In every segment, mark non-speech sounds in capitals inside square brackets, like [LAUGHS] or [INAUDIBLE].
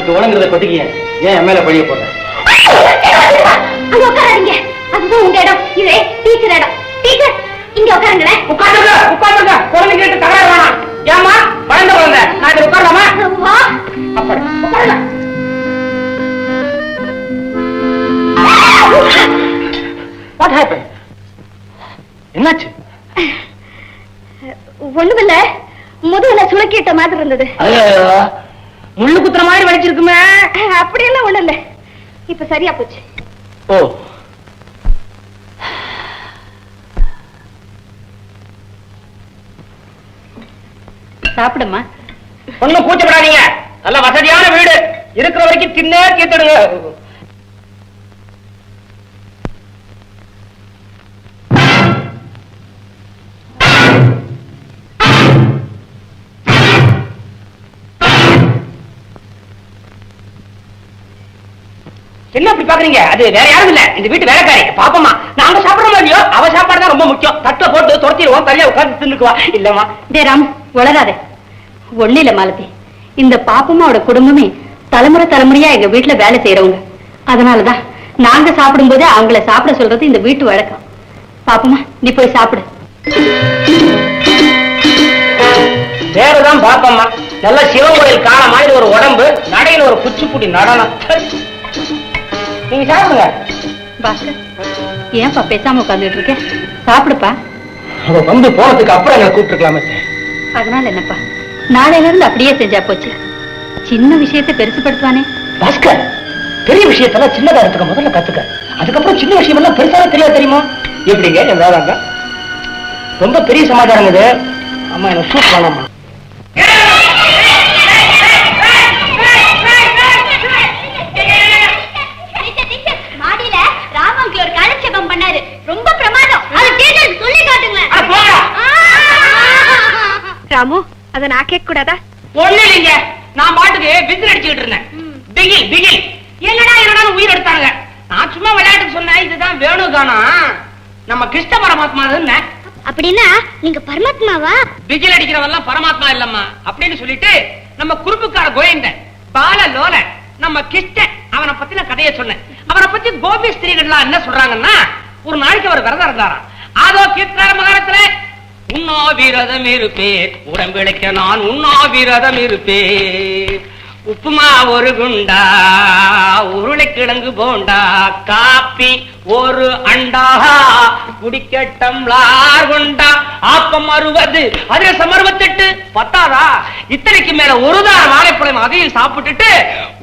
உனக்கு உணங்குறத கொட்டிக்கிய. ஏன் என் மேல பழிய அங்க உட்காராதீங்க. அதுதான் உங்க இடம். இது டீச்சர் இடம். டீச்சர் இங்க உட்காருங்களேன். உட்காந்துருங்க உட்காந்துருங்க குழந்தை கேட்டு தகராறு வேணாம். ஏமா வளர்ந்த குழந்தை நான் இதை உட்காரலாமா? வா அப்படி. உட்காருங்க. வாட் ஹேப்பன் என்னாச்சு? ஒண்ணுமில்ல. முதுகுல சுளக்கிட்ட மாதிரி இருந்தது. முள்ளு குத்துற மாதிரி வலிச்சிருக்குமே. அப்படியெல்லாம் ஒண்ணு இல்ல. இப்ப சரியா போச்சு. ஓ. சாப்பிடுமா ஒண்ணும் கூச்சப்படாதீங்க நல்ல வசதியான வீடு. இருக்கிற வரைக்கும் தின்னே தீர்த்துடுங்க. என்ன அப்படி பாக்குறீங்க? அது வேற யாரும் இல்ல. இந்த வீட்டு வேலைக்காரி. பாப்பமா நாங்க சாப்பிடுறோம் இல்லையோ? அவ சாப்பாடு தான் ரொம்ப முக்கியம். தட்டை போட்டு துரத்திடுவோம். தனியா உட்கார்ந்து தின்னுக்குவா. இல்லம்மா. டே ராம் வளராத ஒண்ணு இல்ல மாலதி. இந்த பாப்பமாவோட குடும்பமே தலைமுறை தலைமுறையா எங்க வீட்டுல வேலை செய்யறவங்க அதனாலதான் நாங்க சாப்பிடும்போது அவங்கள சாப்பிட சொல்றது இந்த வீட்டு வழக்கம். பாப்பமா நீ போய் சாப்பிடு. வேறதான் பாப்பம்மா. நல்ல சிவன் கோயில் மாதிரி ஒரு உடம்பு நடையில ஒரு குச்சிப்புடி நடனம். நீங்க சாப்பிடுங்க பாஸ்கர் ஏன்பா பேசாம உட்காந்துட்டு இருக்க சாப்பிடுப்பா. அவ வந்து போனதுக்கு அப்புறம் எங்களை கூப்பிட்டுருக்கலாமே. அதனால என்னப்பா? நாளையில இருந்து அப்படியே செஞ்சா போச்சு. சின்ன விஷயத்தை பெருசுப்படுத்துவானே. பாஸ்கர் பெரிய விஷயத்தெல்லாம் சின்னதா எடுத்துக்க முதல்ல கத்துக்க. அதுக்கப்புறம் சின்ன விஷயம் எல்லாம் பெருசாக தெரியாது தெரியுமா? எப்படிங்க வேறாங்க ரொம்ப பெரிய சமாச்சாரம் இது. அம்மா எனக்கு சூப் வேணாமா மாடியில ராமங்கில் ஒரு காலட்சேபம் பண்ணாரு ரொம்ப பிரமாதம் அது டீச்சருக்கு சொல்லி காட்டுங்களேன். அட போடா. ராமு அத நான் கேட்க கூடாதா ஒண்ணு இல்லைங்க. நான் பாட்டுக்கு விசில் அடிச்சுக்கிட்டு இருந்தேன். பிகில் பிகில். என்னடா என்னடா உயிர் எடுத்தாங்க நான் சும்மா விளையாட்டுக்கு சொன்னேன் இதுதான் வேணு காணோம் நம்ம கிருஷ்ண பரமாத்மா அப்படின்னா நீங்க பரமாத்மாவா? பிகில் அடிக்கிறவெல்லாம் பரமாத்மா இல்லம்மா. அப்படின்னு சொல்லிட்டு நம்ம குறும்புக்கார கோயந்தன் பால லோல நம்ம கிருஷ்ணன் அவனை பத்தி நான் கதையை சொன்னேன். அவனை பத்தி கோபி ஸ்திரீகள்லாம் என்ன சொல்றாங்கன்னா ஒரு நாளைக்கு அவர் விரதம் இருந்தாராம். அதோ கீர்த்தன மகாரத்துல உண்ணா விரதம் இருப்பேன் உடம்பிழைக்க நான் உண்ணா விரதம் இருப்பேன். உப்புமா ஒரு குண்டா உருளைக்கிழங்கு போண்டா காப்பி ஒரு அண்டா குடிக்கட்டம் லார் குண்டா ஆப்பம் அறுபது அதிரசம் அறுபத்தெட்டு பத்தாதா? இத்தனைக்கு மேல ஒரு தார வாழைப்பழம் அதையும் சாப்பிட்டுட்டு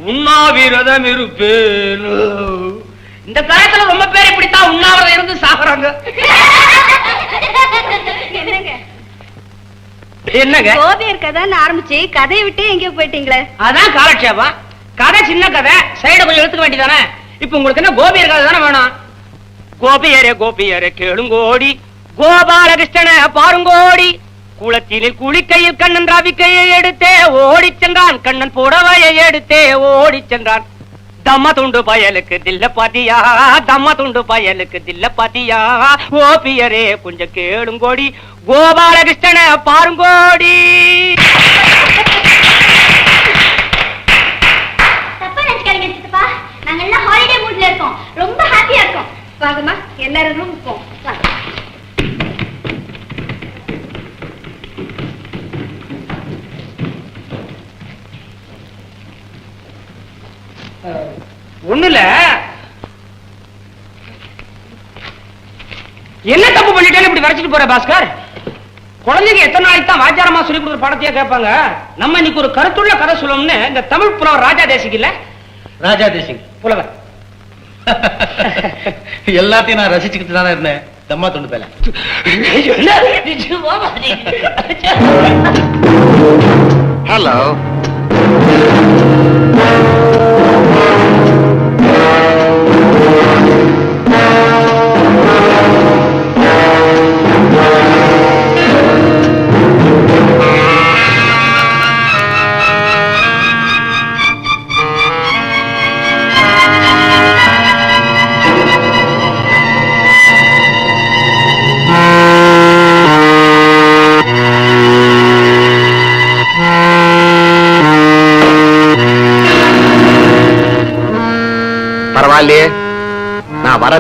உண்ணாவிரதம் இருப்பேன். இந்த காலத்துல ரொம்ப பேர் இப்படித்தான் உண்ணாவிரதம் இருந்து சாகுறாங்க. என்னங்க? கோபியர் கதைன்னு ஆரம்பிச்சு கதையை விட்டு எங்கேயோ போயிட்டீங்களே. அதான் காலட்சேபம் கதை சின்ன கதை சைட கொஞ்சம் எடுத்துக்க வேண்டியதானே இப்ப உங்களுக்கு என்ன கோபியர் கதை தானே வேணும்? கோபியரே கோபியரே கேளுங்கோடி. கோபாலகிருஷ்ணன பாருங்கோடி. குளத்தினில் குளிக்கையில் கண்ணன் ராவிக்கையை எடுத்தே ஓடிச் சென்றான். கண்ணன் புடவையை எடுத்தே ஓடிச் சென்றான். தம்ம துண்டு பயலுக்கு தில்ல பாத்தியா? தம்ம துண்டு பயலுக்கு தில்ல பாத்தியா? கோபியரே கொஞ்சம் கேளுங்கோடி கோபாலகிருஷ்ணன பாருங்கோடி நாங்க எல்லாம் ஹாலிடே மூட்ல இருக்கோம். ரொம்ப ஹாப்பியா இருக்கோம். வாங்கம்மா எல்லாரும் ரூம் போம் ஒண்ணுல என்ன தப்பு பண்ணிட்டேன்னு இப்படி வரைச்சிட்டு போற பாஸ்கர்? குழந்தைங்க எத்தனை நாளைக்கு தான் வாத்தியாரமா சொல்லி கொடுக்குற பாடத்தையே கேட்பாங்க. நம்ம இன்னைக்கு ஒரு கருத்துள்ள கதை சொல்லணும்னு இந்த தமிழ் புலவர் ராஜா தேசிக்கு இல்ல? ராஜா தேசிங் புலவர். [LAUGHS] எல்லாத்தையும் நான் ரசிச்சுக்கிட்டு தானே இருந்தேன். தம்மா துண்டு பேல. Hello.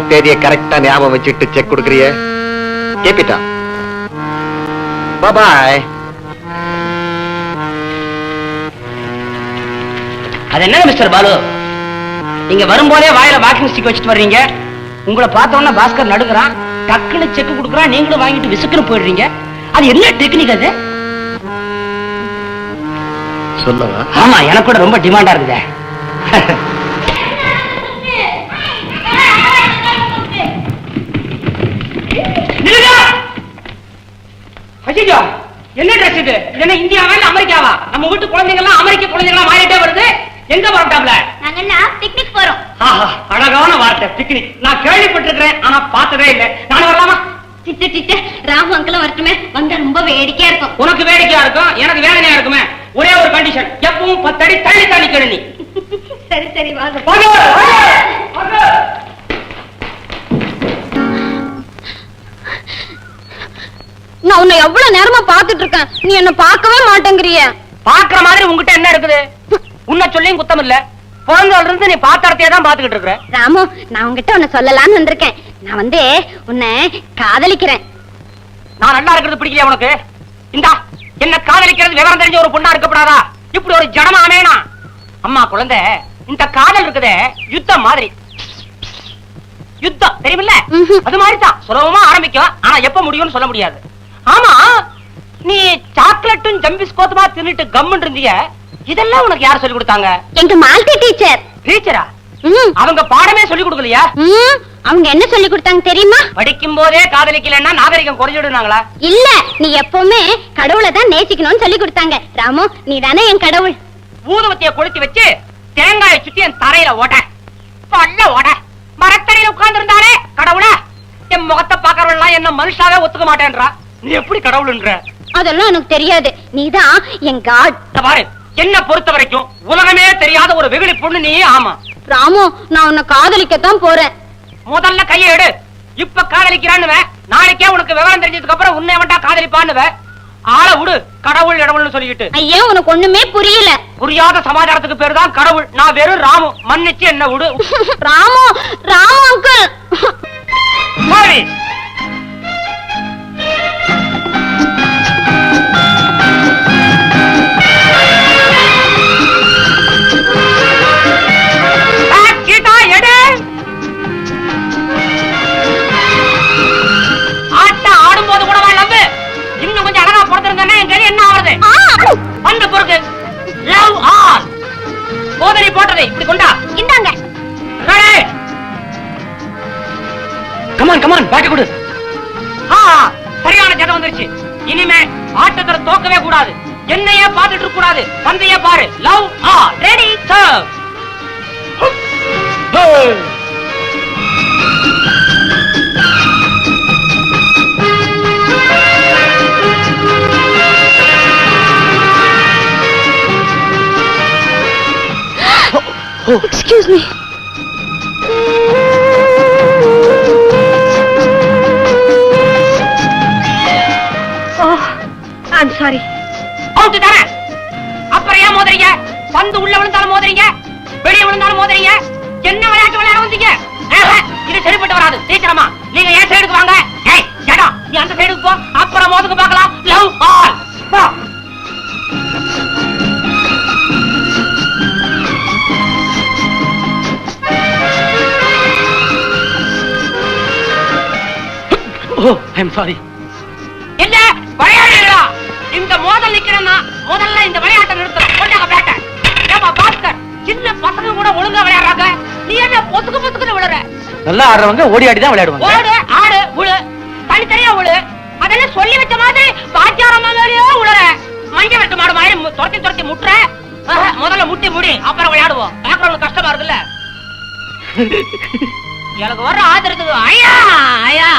தேதியை கரெக்டா ஞாபகம் வச்சுட்டு செக் கொடுக்கறியே? கேப்பிட்டா பாய் அது என்ன மிஸ்டர் பாலு? நீங்க வரும்போதே வாயில வாக்கிங் ஸ்டிக் வச்சுட்டு வர்றீங்க. உங்களை பார்த்த உடனே பாஸ்கர் நடுங்குறான். டக்குன்னு செக் கொடுக்குறான். நீங்களும் வாங்கிட்டு விசுக்குன்னு போயிடுறீங்க. அது என்ன டெக்னிக் அது? சொல்லவா? ஆமா எனக்கு கூட ரொம்ப டிமாண்டா இருக்குதே. [LAUGHS] ஐயையோ, என்ன ட்ரெஸ் இது? என்ன இந்தியாவா இல்ல அமெரிக்காவா? நம்ம வீட்டு குழந்தைங்க எல்லாம் அமெரிக்க குழந்தைங்களா மாறிட்டே வருது. எங்க வரட்டாப்ல நாங்கெல்லாம் பிக்னிக் போறோம். ஆஹா அழகான வார்த்தை பிக்னிக் நான் கேள்விப்பட்டிருக்கிறேன் ஆனா பார்த்ததே இல்லை. நானும் வரலாமா? சித்த சித்த ராமு அங்கிளும் வரட்டுமே. வந்தா ரொம்ப வேடிக்கையா இருக்கும். உனக்கு வேடிக்கையா இருக்கும்? எனக்கு வேதனையா இருக்குமே? ஒரே ஒரு கண்டிஷன் எப்பவும் பத்தடி தள்ளி தள்ளி கிழ நீ. [LAUGHS] சரி சரி வாங்க. நான் உன்னை எவ்வளவு நேரமா பாத்துட்டு இருக்கேன். நீ என்ன பார்க்கவே மாட்டேங்கிறிய. பாக்குற மாதிரி உன்கிட்ட என்ன இருக்குது? உன்னை சொல்லியும் குத்தம் இல்ல. பிறந்ததுல இருந்து நீ பார்த்த இடத்தையே தான் பாத்துக்கிட்டு இருக்கிற. ராமு நான் உன்கிட்ட உன்னை சொல்லலாம்னு வந்திருக்கேன். நான் வந்து உன்னை காதலிக்கிறேன். நான் நல்லா இருக்கிறது பிடிக்கலையா உனக்கு? இந்தா என்ன காதலிக்கிறது விவரம் தெரிஞ்ச ஒரு பொண்ணா இருக்கப்படாதா இப்படி ஒரு ஜனமா அமையனா? அம்மா குழந்தை இந்த காதல் இருக்குதே யுத்தம் மாதிரி. யுத்தம் தெரியுமில்ல. அது மாதிரி தான் சுலபமா ஆரம்பிக்கும். ஆனா எப்ப முடியும்னு சொல்ல முடியாது. ஆமா. நீ சாக்லேட்டும் ஜம்பிஸ்கோத்துமா தின்னுட்டு கம்முன்னு இருந்தீங்க இதெல்லாம் உனக்கு யார் சொல்லி கொடுத்தாங்க? எங்க மால்டி டீச்சர். டீச்சரா? அவங்க பாடமே சொல்லி கொடுக்கலையா? அவங்க என்ன சொல்லி கொடுத்தாங்க தெரியுமா? படிக்கும் போதே காதலிக்கலன்னா நாகரிகம் குறைஞ்சிடுனாங்களா இல்ல நீ எப்பவுமே கடவுளை தான் நேசிக்கணும்னு சொல்லி கொடுத்தாங்க. ராமு நீ தானே என் கடவுள். ஊதுவத்திய கொளுத்தி வச்சு தேங்காயை சுத்தி என் தரையில ஓட. சொல்ல ஓட. மரத்தடியில உட்கார்ந்து இருந்தாரே கடவுளா என் முகத்தை பாக்குறவெல்லாம் என்ன மனுஷாவே ஒத்துக்க மாட்டேன்றா. நீ எப்படி கடவுள்ன்ற? அதெல்லாம் எனக்கு தெரியாது. நீதான் என் காட். பாரு என்ன பொறுத்த வரைக்கும் உலகமே தெரியாத ஒரு வெகுளி பொண்ணு நீ ஆமா. ராமு நான் உன்னை காதலிக்கத்தான் போறேன். முதல்ல கையை எடு. இப்ப காதலிக்கிறான்னுவ நாளைக்கே உனக்கு விவரம் தெரிஞ்சதுக்கு அப்புறம் உன்னை வேண்டா காதலிப்பான்னுவ. ஆள விடு கடவுள் கடவுள்னு சொல்லிக்கிட்டு. ஐயா உனக்கு ஒண்ணுமே புரியல. புரியாத சமாச்சாரத்துக்கு பேரு தான் கடவுள். நான் வெறும் ராமு. மன்னிச்சு என்ன விடு. [LAUGHS] ராமு ராமு அங்கிள் மாறி. கூடாது தந்தையே பாரு love ah ready serve excuse me oh I'm sorry out தானே அப்புறம் ஏன் மோதுறீங்க? பந்து உள்ள விழுந்தாலும் மோதுறீங்க? வெளியே விழுந்தாலும் மோதுறீங்க? என்ன விளையாட்டு விளையாட வந்தீங்க? இது சரிப்பட்டு வராது. சீக்கிரமா. நீங்க ஏன் சைடுக்கு வாங்க? ஏய் ஜடா நீ அந்த சைடுக்கு போ. அப்புறம் மோதுக்கு பார்க்கலாம். லவ் ஆல் போ. ஓ ஐம் சாரி சின்ன பசங்க கூட ஒழுங்கா விளையாடுறாங்க. நீ என்ன பொசுக்கு பொசுக்குன்னு விழுற? நல்லா ஆடுறவங்க ஓடி ஆடி தான் விளையாடுவாங்க. ஓடு ஆடு உழு. தனித்தனியா உழு. அதெல்லாம் சொல்லி வச்ச மாதிரி பாத்தியாரம் மாதிரியே உழுற. மஞ்ச வெட்டு மாடு மாதிரி துரத்தி துரத்தி முட்டுற. முதல்ல முட்டி முடி அப்புறம் விளையாடுவோம். பாக்குறவங்களுக்கு கஷ்டமா இருக்குல்ல. எனக்கு வர்ற ஆதரத்துக்கு ஐயா ஐயா.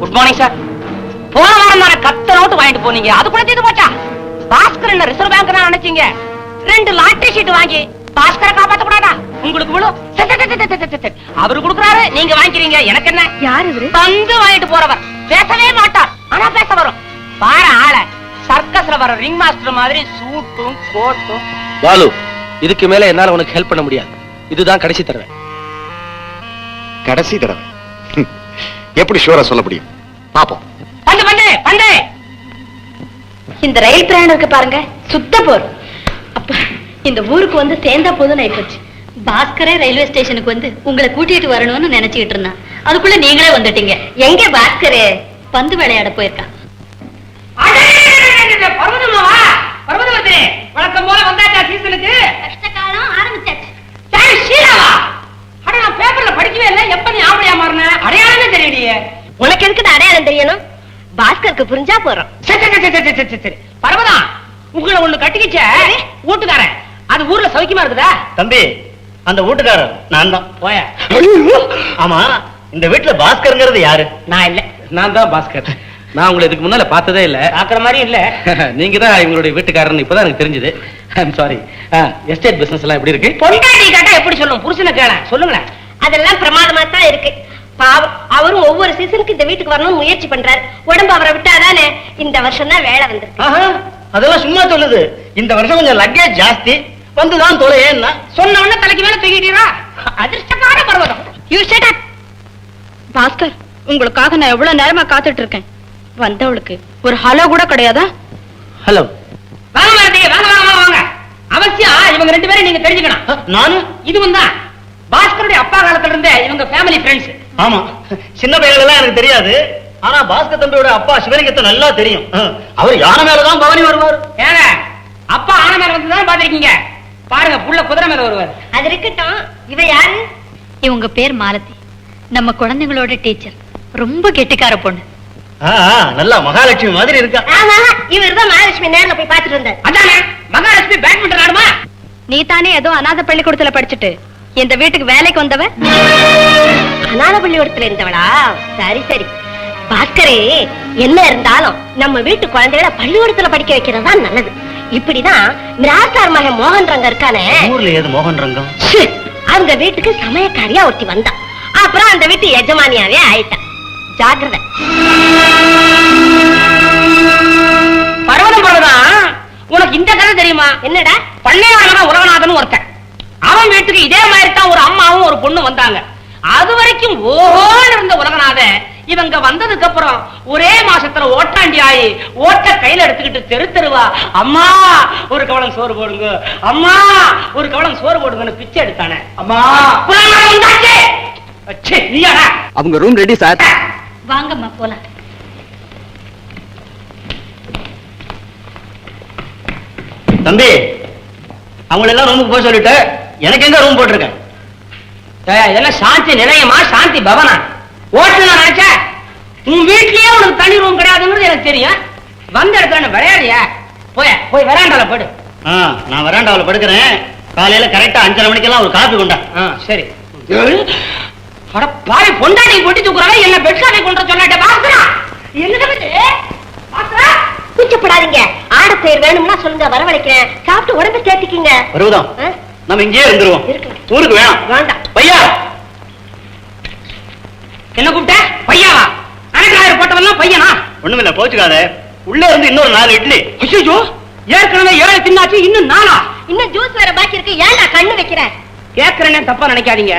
குட் மார்னிங் சார் போன வாரம் தானே கத்த நோட்டு வாங்கிட்டு போனீங்க? அது கூட தீர்ந்து போச்சா? பாஸ்கர் என்ன ரிசர்வ் பேங்க் நினைச்சீங்க? ரெண்டு லாட்டரி ஷீட் வாங்கி பாஸ்கரை காப்பாத்த கூடாதா? உங்களுக்கு விழும். அவரு கொடுக்குறாரு நீங்க வாங்கிக்கிறீங்க. எனக்கு என்ன? யார் இவரு? தந்து வாங்கிட்டு போறவர். பேசவே மாட்டார். ஆனா பேச வரும். பாரு ஆள சர்க்கஸ்ல வர ரிங் மாஸ்டர் மாதிரி சூட்டும் கோட்டும். பாலு இதுக்கு மேல என்னால உனக்கு ஹெல்ப் பண்ண முடியாது. இதுதான் கடைசி தடவை. கடைசி தடவை. [LAUGHS] எப்படி ஷூரா சொல்ல முடியும்? பாப்போம். பந்து இந்த ரயில் பிரயாணம் இருக்கு பாருங்க. சுத்த போர். அப்ப இந்த ஊருக்கு வந்து சேர்ந்தா போதும் ஆயிப்போச்சு பாஸ்கரே ரயில்வே ஸ்டேஷனுக்கு வந்து உங்களை கூட்டிட்டு வரணும்னு நினைச்சுக்கிட்டு இருந்தான். அதுக்குள்ள நீங்களே வந்துட்டீங்க. எங்க பாஸ்கரே? பந்து விளையாட போயிருக்கான். வழக்கம் போல வந்தாச்சா சீசனுக்கு? கஷ்டகாலம் ஆரம்பிச்சாச்சு. ஷீலாவா அட நான் பேப்பர்ல படிக்கவே இல்லை. எப்ப நீ ஆம்பளையா மாறின? அடையாளமே தெரியலையே. உனக்கு எதுக்கு அடையாளம் தெரியணும்? பாஸ்கருக்கு புரிஞ்சா போறோம். பர்வதா உங்களை ஒண்ணு கட்டிக்கிச்ச. வீட்டுக்காரன் அது ஊர்ல சௌக்கியமா இருக்குதா? தம்பி அந்த வீட்டுக்காரர் நான் தான். போய? ஆமா இந்த வீட்டுல பாஸ்கர்ங்கிறது யாரு? நான் இல்ல. நான் தான் பாஸ்கர். நான் உங்களை இதுக்கு முன்னால பார்த்ததே இல்ல. பாக்குற மாதிரி இல்ல. [LAUGHS] நீங்க தான் இவங்களுடைய வீட்டுக்காரன் இப்பதான் எனக்கு தெரிஞ்சது. ஐம் சாரி எஸ்டேட் பிசினஸ் எல்லாம் எப்படி இருக்கு? பொண்டாட்டி கேட்டா எப்படி சொல்லும்? புருஷனை கேள. சொல்லுங்களேன். அதெல்லாம் பிரமாதமா தான் இருக்கு. பாவம். அவரும் ஒவ்வொரு சீசனுக்கு இந்த வீட்டுக்கு வரணும்னு முயற்சி பண்றாரு. உடம்பு அவரை விட்டாதானே இந்த வருஷம் தான் வேலை வந்திருக்கு. ஆஹா, அதெல்லாம் சும்மா சொல்லுது. இந்த வருஷம் கொஞ்சம் லக்கேஜ் ஜாஸ்தி. வந்துதான் தொலையேன்னா சொன்ன உடனே தலைக்கு மேல தூக்கிட்டீரா? அதிர்ஷ்டமான பர்வதம். யூ ஷட் பாஸ்கர் உங்களுக்காக நான் எவ்வளவு நேரமா காத்துட்டு இருக்கேன். வந்தவளுக்கு ஒரு ஹலோ கூட கிடையாதா? ஹலோ வாங்க வாங்க வாங்க வாங்க அவசியம் இவங்க ரெண்டு பேரும் நீங்க தெரிஞ்சுக்கணும். நானு? இதுவும் தான். பாஸ்கருடைய அப்பா காலத்துல இருந்தே இவங்க ஃபேமிலி ஃப்ரெண்ட்ஸ் ஆமா. சின்ன பையன்கள் எனக்கு தெரியாது. ஆனா பாஸ்கர் தம்பியோட அப்பா சிவலிங்கத்தை நல்லா தெரியும். அவர் யானை மேலதான் பவனி வருவார். ஏங்க அப்பா ஆன மேல வந்து தான் பாத்திருக்கீங்க பாருங்க புள்ள குதிரை மேல வருவார். அது இருக்கட்டும். இவ யாரு? இவங்க பேர் மாலதி. நம்ம குழந்தைங்களோட டீச்சர். ரொம்ப கெட்டிக்கார பொண்ணு. நல்லா மகாலட்சுமி மாதிரி இருக்கா. ஆமா இவர் தான் மகாலட்சுமி நேர்ல போய் பாத்துட்டு வந்தார். அதானே மகாலட்சுமி பேட்மிண்டன் ஆடுமா? நீ தானே ஏதோ அநாத பள்ளிக்கூடத்துல படிச்சுட்டு. இந்த வீட்டுக்கு வேலைக்கு வந்தவ? அநாத பள்ளிக்கூடத்துல இருந்தவளா? சரி சரி. பாஸ்கரே என்ன இருந்தாலும் நம்ம வீட்டு குழந்தைகளை பள்ளிக்கூடத்துல படிக்க வைக்கிறது தான் நல்லது. இப்படிதான் மிராசார் மகன் மோகன் ரங்க இருக்கானே. ஊர்ல ஏது மோகன் ரங்கம் அவங்க வீட்டுக்கு சமயக்காரியா ஒருத்தி வந்தா. அப்புறம் அந்த வீட்டு எஜமானியாவே ஆயிட்டா. ஜாக்கிரதை. பர்வதம் பர்வதம் உனக்கு இந்த கதை தெரியுமா? என்னடா? பள்ளையாளனா உலகநாதன் ஒருத்தன். அவன் வீட்டுக்கு இதே மாதிரி தான் ஒரு அம்மாவும் ஒரு பொண்ணு வந்தாங்க. அது வரைக்கும் ஓஹோன்னு இருந்த உலகநாதன் இவங்க வந்ததுக்கு அப்புறம் ஒரே மாசத்துல ஓட்டாண்டி ஆயி ஓட்ட கையில எடுத்துக்கிட்டு தெரு தெருவா அம்மா ஒரு கவளம் சோறு போடுங்க அம்மா ஒரு கவளம் சோறு போடுங்கன்னு பிச்சை எடுத்தானே. அம்மா. அவங்க ரூம் ரெடி சார் வாங்கம்மா போலாம். தம்பி அவங்கள எல்லாம் ரூமுக்கு போக சொல்லிட்டு. எனக்கு எங்க ரூம் போட்டிருக்கேன் இதெல்லாம் சாந்தி நிலையமா? சாந்தி பவனா? ஓட்டு நான் நினைச்சேன் உன் வீட்லயே உனக்கு தனி ரூம் கிடையாதுங்கிறது எனக்கு தெரியும். வந்த இடத்துல விளையாடியா போய போய் வராண்டால போடு. நான் வராண்டாவில் படுக்கிறேன். காலையில கரெக்டா அஞ்சரை மணிக்கெல்லாம் ஒரு காபி கொண்டா. சரி. பாவி பொண்டாட்டி பொட்டி தூக்குறாங்க என்ன பெட்ஷாட்டை கொண்டு வர சொல்லாட்ட பாக்குறா என்ன கூச்சப்படாதீங்க. ஆடப்பெயர் வேணும்னா சொல்லுங்க வரவழைக்கிறேன். சாப்பிட்டு உடம்பு சேர்த்துக்கிங்க. வருவதம்? நம்ம இங்கேயே இருந்துருவோம். ஊருக்கு வேணாம். வேண்டாம். பையா! என்ன கூப்பிட்ட? பையாவா? அனக்காயிரம் போட்டவெல்லாம் பையனா? ஒண்ணுமில்ல போச்சுக்காத உள்ள இருந்து இன்னொரு நாலு இட்லி. ஐயோ ஏற்கனவே ஏழை தின்னாச்சு இன்னும் நாளா இன்னும் ஜூஸ் வேற பாக்கி இருக்கு. ஏன்டா கண்ணு வைக்கிறேன் கேக்குறேன்னு தப்பா நினைக்காதீங்க.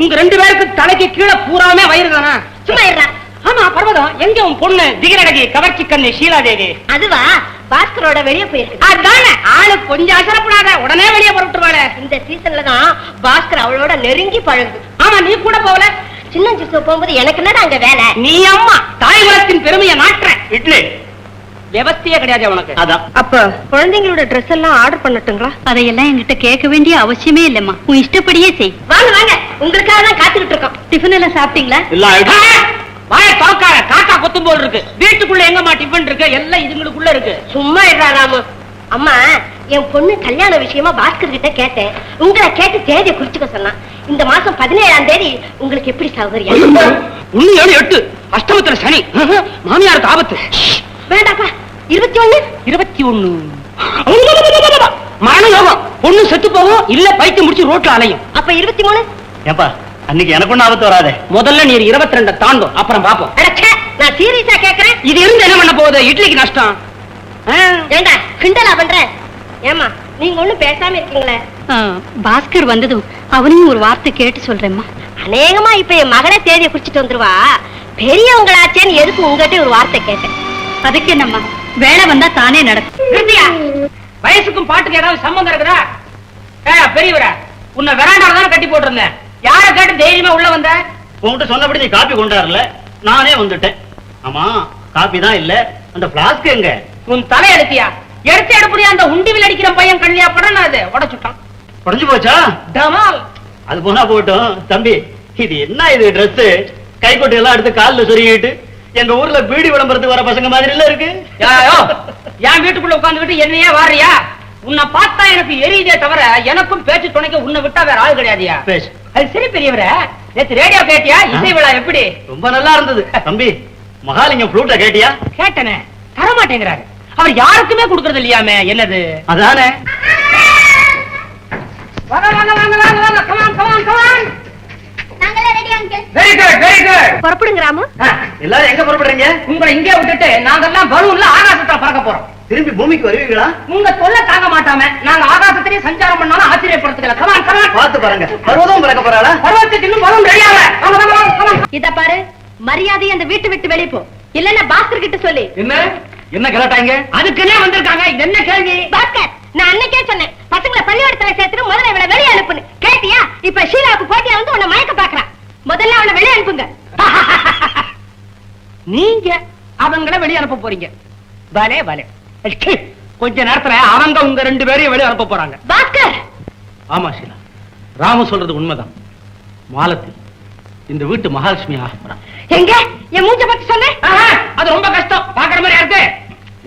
உங்க ரெண்டு பேருக்கு தலைக்கு கீழே பூராமே வயிறு தானா? சும்மா ஆமா பர்வதம் எங்க உன் பொண்ணு திகரடகி கவர்ச்சி கண்ணு ஷீலாதேவி அதுவா? பாஸ்கரோட வெளியே போயிருக்கு. அதானே? ஆளு கொஞ்சம் அசரப்படாத உடனே வெளியே புறப்பட்டுவாளே இந்த சீசன்ல தான் பாஸ்கர் அவளோட நெருங்கி பழகுது. ஆமா நீ கூட போகல. சின்ன ஜூஸ் போகும்போது எனக்கு என்னடா அங்க வேலை? நீ அம்மா தாய் குலத்தின் பெருமையை நாட்டுற இட்லி. விவஸ்தையே கிடையாது உனக்கு. அதான். அப்ப குழந்தைங்களோட ட்ரெஸ் எல்லாம் ஆர்டர் பண்ணட்டுங்களா? அதையெல்லாம் என்கிட்ட கேட்க வேண்டிய அவசியமே இல்லம்மா. உன் இஷ்டப்படியே செய். வாங்க வாங்க. உங்களுக்காக தான் காத்துக்கிட்டு இருக்கோம். டிஃபன் எல்லாம் சாப்பிட்டீங்களா. வாய திறக்காத காக்கா கொத்தும் போல் இருக்கு. வீட்டுக்குள்ள எங்கம்மா டிஃபன் இருக்கு? எல்லாம் இதுங்களுக்குள்ள இருக்கு. சும்மா இருடா ராமு. அம்மா என் பொண்ணு கல்யாண விஷயமா பாஸ்கர் கிட்ட கேட்டேன். உங்களை கேட்டு தேதியை குறிச்சுக்க சொன்னான். இந்த மாசம் பதினேழாம் தேதி உங்களுக்கு எப்படி சௌகரியம்? ஒண்ணு ஏழு எட்டு. அஷ்டமத்துல சனி. மாமியாருக்கு ஆபத்து. வேண்டாப்பா இருபத்தி ஒண்ணு இருபத்தி ஒண்ணு மரண யோகம் பொண்ணு செத்து போகும் இல்ல பைத்தியம் முடிச்சு ரோட்ல அலையும். அப்ப இருபத்தி மூணு? ஏப்பா அன்னைக்கு எனக்கு ஒண்ணும் ஆபத்து வராதே. முதல்ல நீர் இருபத்தி ரெண்ட தாண்டும். அப்புறம் பாப்போம் நான் சீரியஸா கேக்குறேன். இது இருந்து என்ன பண்ண போகுது? இட்லிக்கு நஷ்டம். ஏண்டா கிண்டலா பண்ற? ஏமா நீங்க ஒண்ணும் பேசாம இருக்கீங்களே. பாஸ்கர் வந்ததும் அவனையும் ஒரு வார்த்தை கேட்டு சொல்றேம்மா. அநேகமா இப்ப என் மகளே தேதியை குறிச்சிட்டு வந்துருவா. பெரியவங்களாச்சேன்னு எதுக்கு உங்ககிட்ட ஒரு வார்த்தை கேட்டேன். அதுக்கு என்னம்மா? வேலை வந்தா தானே நடக்கும். வயசுக்கும் பாட்டுக்கு ஏதாவது சம்பந்தம் இருக்குதா? ஏ பெரியவரா உன்னை வெராண்டால தானே கட்டி போட்டிருந்தேன். யார கேட்டு தைரியமா உள்ள வந்த? உன்கிட்ட சொன்னபடி நீ காப்பி கொண்டாடல. நானே வந்துட்டேன். ஆமா காப்பி தான் இல்ல. அந்த பிளாஸ்க் எங்க? உன் தலை எடுத்தியா? எடுத்து எடுப்படியா? அந்த உண்டிவில் அடிக்கிற பையன் கண்ணியா? படம் அது? உடச்சுட்டான். உடஞ்சு போச்சா? டமால். அது போனா போகட்டும். தம்பி இது என்ன இது Dress? கைக்கொட்டை எல்லாம் எடுத்து கால்ல சொருகிட்டு எங்க ஊர்ல பீடி விளம்பரத்துக்கு வர பசங்க மாதிரி இல்ல இருக்கு? என் வீட்டுக்குள்ள உட்கார்ந்துகிட்டு என்னையே வாரியா உன்னை பார்த்தா எனக்கு எரியுதே தவிர எனக்கும் பேச்சு துணைக்க உன்னை விட்டா வேற ஆள் கிடையாதுயா? பேசு. அது சரி பெரியவரே. நேத்து ரேடியோ கேட்டியா? இசை விழா எப்படி? ரொம்ப நல்லா இருந்தது. தம்பி மகாலிங்கம் ஃப்ளூட்ட கேட்டியா? கேட்டனே. தர மாட்டேங்கிறாரு அவர் யாருக்குமே கொடுக்கறது இல்லையாமே என்னது? அதானே. வாங்க வாங்க வாங்க வாங்க வாங்க. Come on come on come on நாங்களே ready uncle very good very good புறப்படுங்க ராமு. எல்லாரும் எங்க புறப்படுறீங்க? உங்களை இங்கே விட்டுட்டு நாங்கெல்லாம் பலூன்ல ஆகாசத்துல பறக்க போறோம். திரும்பி பூமிக்கு வருவீங்களா உங்க தொல்லை தாங்க மாட்டாம நாங்க ஆகாசத்திலேயே சஞ்சாரம் பண்ணாலும் ஆச்சரியப்படுத்துக்கல கமான் கமான் பார்த்து பாருங்க. பருவதம் பறக்க போறாளா? பருவத்துக்கு இன்னும் வாங்க கமான் இத பாரு மரியாதை அந்த வீட்டு விட்டு வெளியே போ இல்லன்னா பாஸ்கர் கிட்ட சொல்லி. என்ன? என்ன கலாட்டாங்க அதுக்குன்னே வந்திருக்காங்க. என்ன கேள்வி? பாஸ்கர் நான் அன்னைக்கே சொன்னேன். பசங்களை பள்ளிக்கூடத்துல சேர்த்துட்டு முதல்ல இவளை வெளியே அனுப்புன்னு. கேட்டியா? இப்ப ஷீலாவுக்கு போட்டியா வந்து உன்னை மயக்க பாக்குறான். முதல்ல அவனை வெளியே அனுப்புங்க. [LAUGHS] நீங்க அவங்கள வெளிய அனுப்ப போறீங்க. பலே பலே கொஞ்ச நேரத்துல அவங்க உங்க ரெண்டு பேரையும் வெளிய அனுப்ப போறாங்க. பாஸ்கர்! ஆமா ஷீலா. ராமு சொல்றது உண்மைதான். மாலத்தி இந்த வீட்டு மகாலட்சுமி ஆக போறான் எங்க? என் மூஞ்ச பத்தி ஆஹா, அது ரொம்ப கஷ்டம். பாக்குற மாதிரி இருக்கு.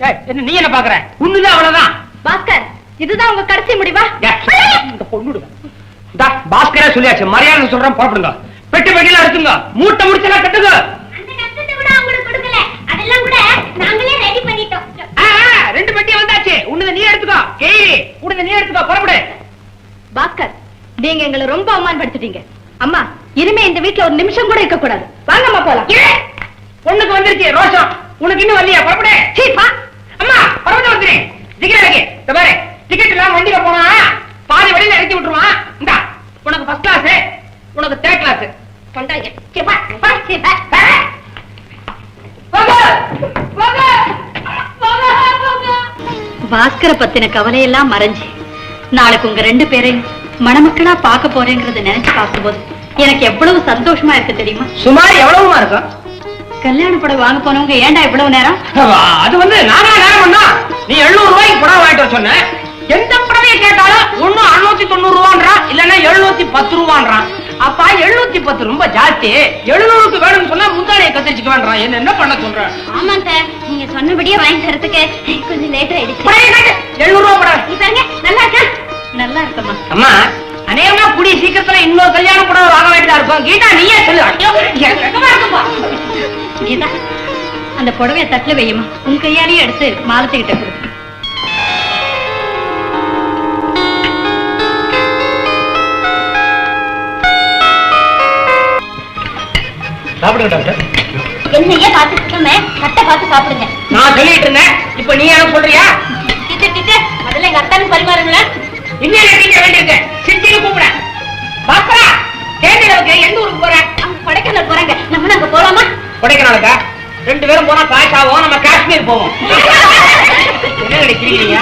ஏய், என்ன நீ என்ன பாக்குற உண்மைதான் அவ்வளவுதான். பாஸ்கர் இதுதான் உங்க கடைசி முடிவா? பொண்ணுடுங்க பாஸ்கரே சொல்லியாச்சு. மரியாதை சொல்றேன் புறப்படுங்க. பெட்டி பெட்டிலாம் இருக்குங்க மூட்டை முடிச்செல்லாம் கட்டுங்க. அதெல்லாம் கூட நாங்களே ரெடி பண்ணிட்டோம் ஆ, ஆ, ரெண்டு பெட்டி வந்தாச்சு உன்னத நீ எடுத்துக்கோ கேரி உன்னத நீ எடுத்துக்கோ புறப்படு பாஸ்கர் நீங்க எங்களை ரொம்ப அவமானப்படுத்திட்டீங்க. அம்மா இனிமே இந்த வீட்ல ஒரு நிமிஷம் கூட இருக்க கூடாது வாங்கம்மா போலாம். பொண்ணுக்கு வந்துருச்சு ரோஷம். உனக்கு இன்னும் வரலையா? புறப்படு. சீப்பா அம்மா புறப்பட்டு வந்துரு. டிக்கெட் இருக்கு பாரு. டிக்கெட் இல்லாம வண்டியில போனா பாதி வழியில இறக்கி விட்டுருவான் இந்தா உனக்கு ஃபர்ஸ்ட் கிளாஸ் உனக்கு தேர்ட் கிளாஸ் கொண்டாங்க. சிப்பா, சிப்பா. பாஸ்கரை பத்தின கவலையெல்லாம் மறைஞ்சு. நாளைக்கு உங்க ரெண்டு பேரையும் மணமக்களா பார்க்க போறேங்கிறத நினைச்சு பார்க்கும்போது எனக்கு எவ்வளவு சந்தோஷமா இருக்கு தெரியுமா? சுமார் எவ்வளவுமா இருக்கும்? கல்யாண புடவை வாங்க போனவங்க ஏன்டா இவ்வளவு நேரம்? அது வந்து நானா நேரம் பண்ணா? நீ எழுநூறு ரூபாய்க்கு புடவை வாங்கிட்டு சொன்ன. எந்த புடவையை கேட்டாலும் ஒண்ணு அறுநூத்தி தொண்ணூறு ரூபான்றான் இல்லன்னா எழுநூத்தி பத்து ரூபான்றான். அப்பா எழுநூத்தி பத்து ரொம்ப ஜாஸ்தி. எழுநூறுக்கு வேணும்னு சொன்னா முந்தானையை கத்திரிச்சுக்க வேண்டாம் என்ன என்ன பண்ண சொல்ற? ஆமாம் சார் நீங்க சொன்னபடியே வாங்கி தரதுக்கு கொஞ்சம் லேட் ஆயிடுச்சு. எழுநூறு ரூபா புடவை. நீ பாருங்க நல்லா இருக்கா? நல்லா இருக்கம்மா. அம்மா அநேகமா கூடிய சீக்கிரத்துல இன்னொரு கல்யாண புடவை வாங்க வேண்டியதா இருக்கும். கீதா நீயே சொல்லு. அந்த புடவைய தட்டுல வையுமா உன் கையாலேயே எடுத்து மாலத்துக்கிட்ட கொடு. சாப்பிடுங்க டாக்டர். என்னையே பார்த்துட்டு இருக்கோமே கட்டை பார்த்து சாப்பிடுங்க. நான் சொல்லிட்டு இருந்தேன். இப்ப நீ என்ன சொல்றியா? டீச்சர் டீச்சர் முதல்ல எங்க அத்தானுக்கு பரிமாறுங்களேன். இன்னும் டீச்சர் வேண்டியிருக்கு சித்தின்னு கூப்பிட. பாஸ்கரா கேண்டீனுக்கு எந்த ஊருக்கு போற? கொடைக்கானல் போறாங்க. நம்ம அங்க போலாமா? கொடைக்கானலுக்கா? ரெண்டு பேரும் போனா காய்ச்சாவோம் நம்ம காஷ்மீர் போவோம். [LAUGHS] என்ன கிடைக்கிறீங்க